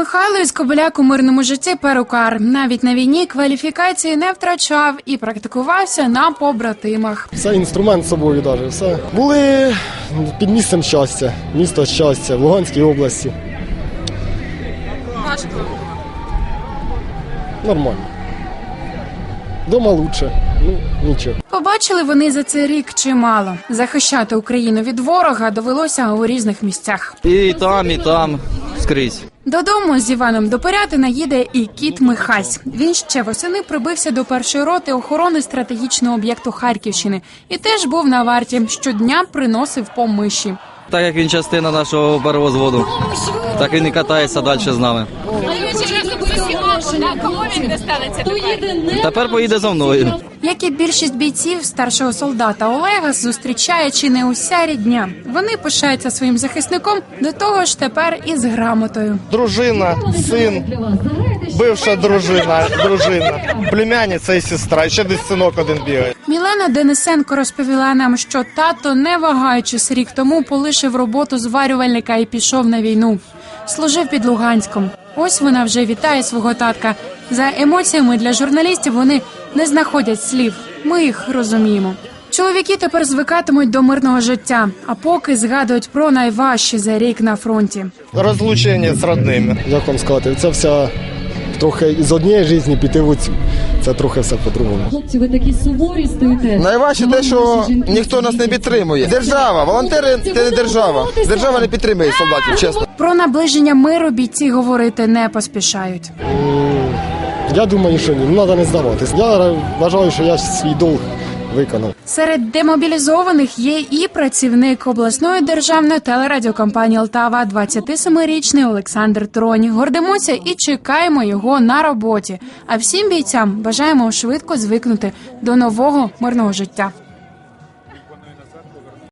Михайло із Кобиляк у мирному житті перукар. Навіть на війні кваліфікації не втрачав і практикувався на побратимах. Все інструмент з собою даже, все. Були під місцем щастя, місто щастя в Луганській області. Важко. Нормально. Дома лучше. Ну, нічого. Побачили вони за цей рік чимало. Захищати Україну від ворога довелося у різних місцях. І там, і там, скрізь. Додому з Іваном до Порятина їде і кіт Михась. Він ще восени прибився до першої роти охорони стратегічного об'єкту Харківщини і теж був на варті. Щодня приносив по миші. Так як він частина нашого барвозводу, так він і катається далі з нами. Тепер поїде за мною. Як і більшість бійців старшого солдата Олега зустрічає чи не уся рідня. Вони пишаються своїм захисником до того ж тепер із грамотою. дружина, син, бивша дружина, дружина, племянниця і сестра. І ще десь синок один бігає. Мілена Денисенко розповіла нам, що тато, не вагаючись рік тому, полишив роботу зварювальника і пішов на війну. Служив під Луганськом. Ось вона вже вітає свого татка. За емоціями для журналістів вони не знаходять слів. Ми їх розуміємо. Чоловіки тепер звикатимуть до мирного життя, а поки згадують про найважчі за рік на фронті. Розлучення з родними. Як вам сказати, це все трохи з однієї житті піти в цю. Це трохи все по-другому. Хлопці, ви такі суворі стоїте. Найважче те, що ніхто нас не підтримує. Держава, волонтери це не держава. Держава не підтримує солдатів, чесно. Про наближення миру бійці говорити не поспішають. Я думаю, що ні, ну треба не здаватись. Я вважаю, що я свій долг виконав. Серед демобілізованих є і працівник обласної державної телерадіокомпанії Алтава, 27-річний Олександр Тронь. Гордимося і чекаємо його на роботі. А всім бійцям бажаємо швидко звикнути до нового мирного життя.